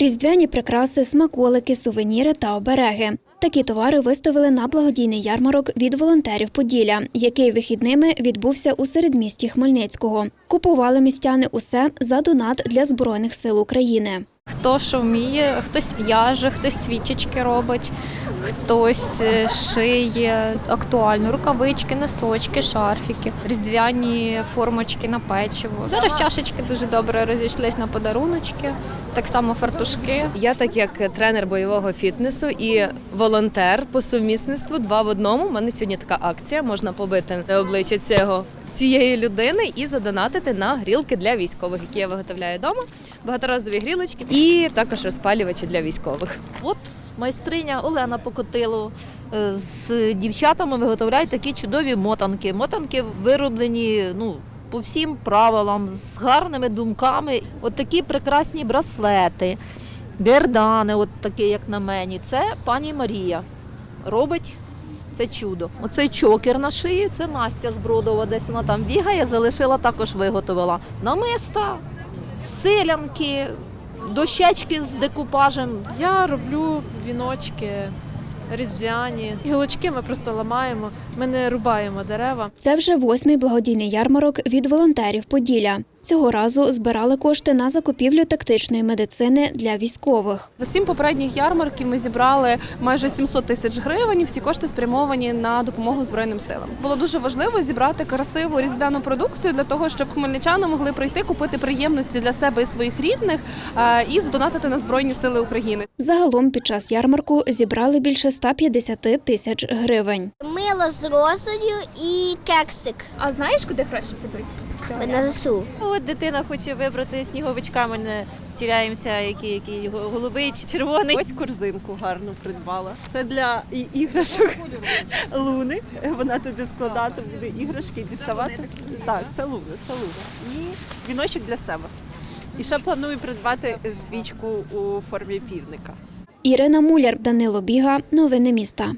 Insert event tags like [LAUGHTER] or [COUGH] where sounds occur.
Різдвяні прикраси, смаколики, сувеніри та обереги. Такі товари виставили на благодійний ярмарок від волонтерів Поділля, який вихідними відбувся у середмісті Хмельницького. Купували містяни усе за донат для збройних сил України. Хто що вміє, хтось в'яже, хтось свічечки робить, хтось е, шиє актуально рукавички, носочки, шарфіки, різдвяні формочки на печиво. Зараз чашечки дуже добре розійшлись на подаруночки, так само фартушки. Я, так як тренер бойового фітнесу і волонтер по сумісництву два в одному. У мене сьогодні така акція. Можна побити обличчя цього цієї людини і задонатити на грілки для військових, які я виготовляю вдома. Багаторазові грілочки і також розпалювачі для військових. От майстриня Олена Покотило е, з дівчатами виготовляє такі чудові мотанки. Мотанки вироблені ну, по всім правилам, з гарними думками. От такі прекрасні браслети, гердани, от такі, як на мені. Це пані Марія робить. Це чудо. Оцей чокер на шиї, це Настя з Бродова, десь вона там бігає, залишила, також виготовила. Намиста, силянки, дощечки з декупажем. Я роблю віночки різдвяні. Гілочки ми просто ламаємо. Ми не рубаємо дерева. Це вже восьмий благодійний ярмарок від волонтерів Поділля. Цього разу збирали кошти на закупівлю тактичної медицини для військових. За сім попередніх ярмарків ми зібрали майже 700 тисяч гривень. Всі кошти спрямовані на допомогу збройним силам. Було дуже важливо зібрати красиву різдвяну продукцію для того, щоб хмельничани могли прийти купити приємності для себе і своїх рідних е, і задонатити на збройні сили України. Загалом під час ярмарку зібрали більше 150 тисяч гривень. Мило з розою і кексик А знаєш, куди гроші підуть? на ЗСУ. От дитина хоче вибрати сніговичка, ми не тіряємося, який, який голубий чи червоний. Ось корзинку гарну придбала. Це для і- іграшок [LAUGHS] луни. Вона туди складати буде іграшки, діставати. Так, це луна, це луна. І віночок для себе. І ще планую придбати свічку у формі півника. Ірина Муляр, Данило Біга. Новини міста.